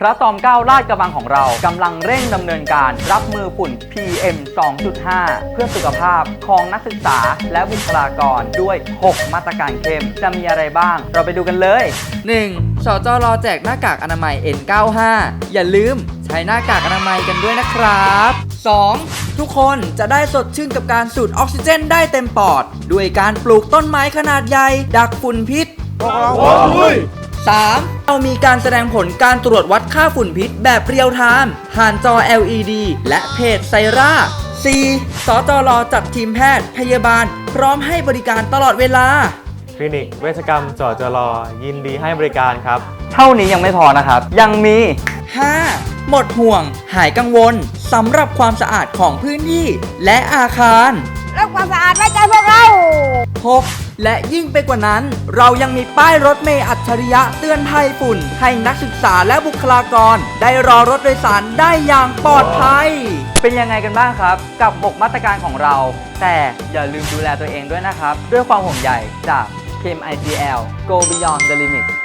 พระตอมเกล้าลาดกระบังของเรากำลังเร่งดำเนินการรับมือฝุ่น PM 2.5 เพื่อสุขภาพของนักศึกษาและบุคลากรด้วย 6 มาตรการเข้ม จะมีอะไรบ้าง เราไปดูกันเลย 1. สจรแจกหน้ากากอนามัย N95 อย่าลืมใช้หน้ากากอนามัยกันด้วยนะครับ 2. ทุกคนจะได้สดชื่นกับการสูดออกซิเจนได้เต็มปอด ด้วยการปลูกต้นไม้ขนาดใหญ่ ดักฝุ่นพิษ 3. เรามีการแสดงผลการตรวจวัดค่าฝุ่นพิษแบบเรียลไทม์ผ่านจอ LED และเพจไซร่า 4. สจรจัดทีมแพทย์ พยาบาล พร้อมให้บริการตลอดเวลา คลินิกเวชกรรมจอจรอยินดีให้บริการครับ เท่านี้ยังไม่พอนะครับ ยังมี 5. หมดห่วง หายกังวลสำหรับความสะอาดของพื้นที่และอาคาร รักความสะอาดไว้ใจพวกเรา 6. และยิ่งไปกว่านั้น เรายังมีป้ายรถเมล์อัจฉริยะเตือนภัยฝุ่น ให้นักศึกษาและบุคลากร ได้รอรถโดยสารได้อย่างปลอดภัย เป็นยังไงกันบ้างครับ กับ 6 มาตรการของเรา แต่อย่าลืมดูแลตัวเองด้วยนะครับ ด้วยความห่วงใยจาก KMIGL Go Beyond the Limit